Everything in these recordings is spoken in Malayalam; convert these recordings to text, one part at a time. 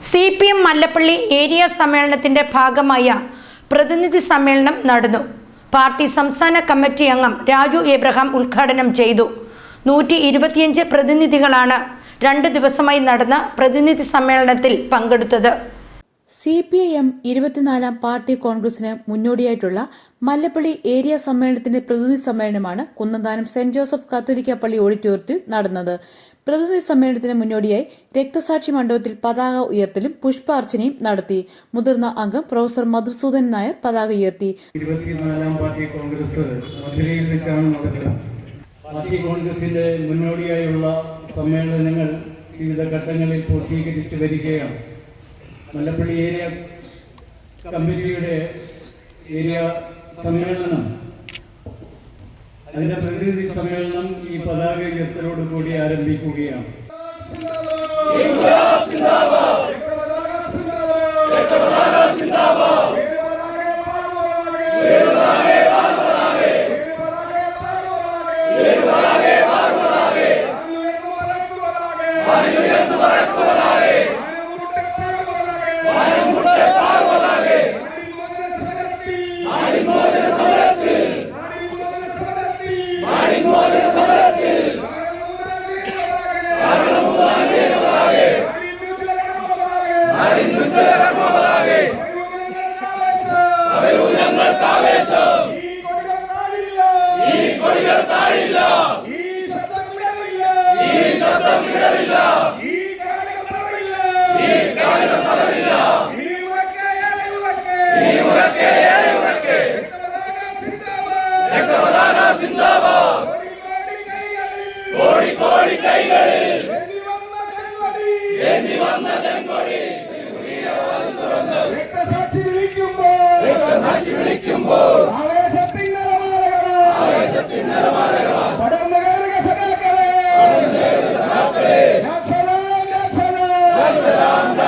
C P M Mallappally area സമ്മേളനത്തിന്റെ ഭാഗമായ പ്രതിനിധി സമ്മേളനം നടന്നു. പാർട്ടി സംസ്ഥാന കമ്മിറ്റി അംഗം രാജു എബ്രഹാം ഉദ്ഘാടനം ചെയ്തു. നൂറ്റി ഇരുപത്തിയഞ്ച് പ്രതിനിധികളാണ് രണ്ട് ദിവസമായി നടന്ന പ്രതിനിധി സമ്മേളനത്തിൽ പങ്കെടുത്തത്. സി പി ഐ എം ഇരുപത്തിനാലാം പാർട്ടി കോൺഗ്രസിന് മുന്നോടിയായിട്ടുള്ള മല്ലപ്പള്ളി ഏരിയ സമ്മേളനത്തിന്റെ പ്രതിനിധി സമ്മേളനമാണ് കുന്നന്താനം സെന്റ് ജോസഫ് കത്തോലിക്ക പള്ളി ഓഡിറ്റോറിയത്തിൽ നടന്നത്. പ്രതിനിധി സമ്മേളനത്തിന് മുന്നോടിയായി രക്തസാക്ഷി മണ്ഡപത്തിൽ പതാക ഉയർത്തലും പുഷ്പാർച്ചനയും നടത്തി. മുതിർന്ന അംഗം പ്രൊഫസർ മധുസൂദൻ നായർ പതാക ഉയർത്തി. ഇരുപത്തിനാലാം പാർട്ടി കോൺഗ്രസ് പാർട്ടി കോൺഗ്രസിന്റെ മുന്നോടിയായുള്ള സമ്മേളനങ്ങൾ വിവിധ ഘട്ടങ്ങളിൽ പൂർത്തീകരിച്ചു വരികയാണ്. മല്ലപ്പള്ളി ഏരിയ കമ്മിറ്റിയുടെ ഏരിയ സമ്മേളനം അതിന്റെ പ്രതിനിധി സമ്മേളനം ഈ പതാക ഉയർത്തലോട് കൂടി ആരംഭിക്കുകയാണ്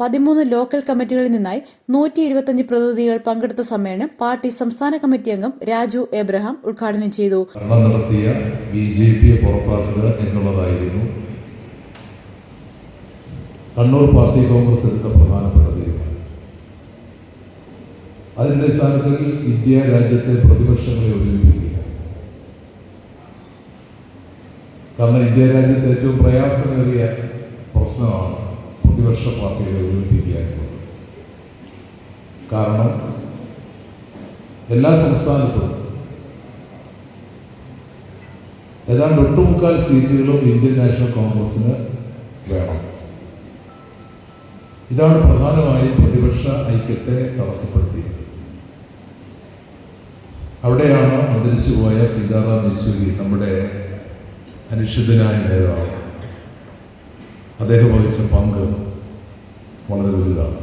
പതിമൂന്ന് ലോക്കൽ കമ്മിറ്റികളിൽ നിന്നായി നൂറ്റി ഇരുപത്തിയഞ്ച് പ്രതിനിധികൾ പങ്കെടുത്ത സമ്മേളനം പാർട്ടി സംസ്ഥാന കമ്മിറ്റി അംഗം രാജു എബ്രഹാം ഉദ്ഘാടനം ചെയ്തു. നടത്തിയ ബി ജെ എന്നുള്ളതായിരുന്നു കണ്ണൂർ പാർട്ടി കോൺഗ്രസ് എടുത്ത പ്രധാനപ്പെട്ട തീരുമാനം. ഇന്ത്യ രാജ്യത്തെ പ്രതിപക്ഷങ്ങളെ കാരണം ഇന്ത്യ രാജ്യത്തെ ഏറ്റവും പ്രയാസമേറിയ പ്രശ്നമാണ് പ്രതിപക്ഷ പാർട്ടികളെ ഒരുമിപ്പിക്കുക എന്നുള്ളത് കാരണം എല്ലാ സംസ്ഥാനത്തും ഏതാണ്ട് ഒട്ടുമുക്കാൽ സീറ്റുകളും ഇന്ത്യൻ നാഷണൽ കോൺഗ്രസിന് വേണം. ഇതാണ് പ്രധാനമായും പ്രതിപക്ഷ ഐക്യത്തെ തടസ്സപ്പെടുത്തിയത്. അവിടെയാണ് അന്തരിച്ചുപോയ സീതാറാം യെച്ചൂരി നമ്മുടെ അനിശ്ചിതനായ നേതാവ്. അദ്ദേഹം വഹിച്ച പങ്ക് വളരെ വലുതാണ്.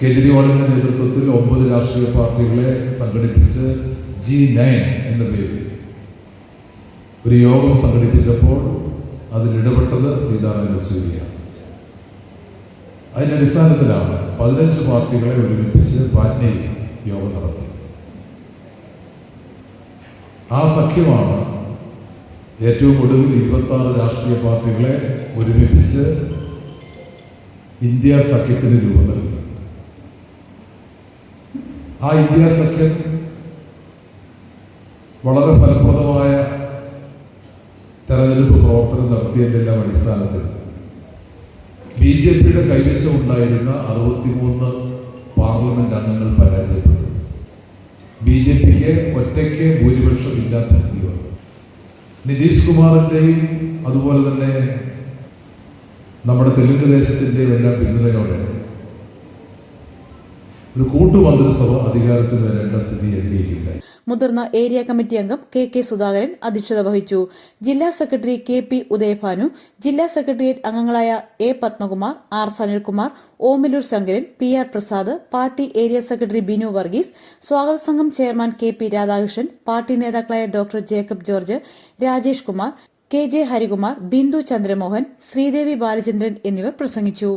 കേജ്രിവാളിന്റെ നേതൃത്വത്തിൽ ഒമ്പത് രാഷ്ട്രീയ പാർട്ടികളെ സംഘടിപ്പിച്ച് ജി നയൻ എന്ന പേര് ഒരു യോഗം സംഘടിപ്പിച്ചപ്പോൾ അതിലിടപെട്ടത് സീതാറാം യെച്ചൂരിയാണ്. അതിന്റെ അടിസ്ഥാനത്തിലാണ് പതിനഞ്ച് പാർട്ടികളെ ഒരുമിപ്പിച്ച് പാറ്റ്നയിൽ യോഗം നടത്തിയത്. ആ സഖ്യമാണ് ഏറ്റവും ഒടുവിൽ ഇരുപത്തി രാഷ്ട്രീയ പാർട്ടികളെ ഒരുമിപ്പിച്ച് ഇന്ത്യ സഖ്യത്തിന് രൂപം നൽകി. ആ ഇന്ത്യ സഖ്യം വളരെ ഫലപ്രദമായ തെരഞ്ഞെടുപ്പ് പ്രവർത്തനം നടത്തിയതിന്റെ അടിസ്ഥാനത്തിൽ ബി ജെ പിയുടെ കൈവശം ഉണ്ടായിരുന്ന അറുപത്തിമൂന്ന് പാർലമെന്റ് അംഗങ്ങൾ പരാജയപ്പെട്ടു. ബി ജെ പിക്ക് ഒറ്റയ്ക്ക് ഭൂരിപക്ഷം ഇല്ലാത്ത സ്ഥിതി വന്നു. നിതീഷ് കുമാറിന്റെയും അതുപോലെ തന്നെ നമ്മുടെ തെലുങ്ക് ദേശത്തിന്റെയും എല്ലാം പിന്തുണയോടെ ഒരു കൂട്ടുമന്ത്രിസഭ അധികാരത്തിൽ വരേണ്ട സ്ഥിതി ഡി മുതിർന്ന ഏരിയ കമ്മിറ്റി അംഗം കെ കെ സുധാകരൻ അധ്യക്ഷത വഹിച്ചു. ജില്ലാ സെക്രട്ടറി കെ പി ഉദയഭാനു ജില്ലാ സെക്രട്ടേറിയറ്റ് അംഗങ്ങളായ A Padmakumar R Sanilkumar Omalloor Sankaran P R Prasad party area secretary Binu Varghese സ്വാഗത സംഘം chairman K P Radhakrishnan party നേതാക്കളായ doctor Jacob George Rajesh Kumar K J Harikumar Bindu Chandramohan Sreedevi Balachandran എന്നിവർ പ്രസംഗിച്ചു.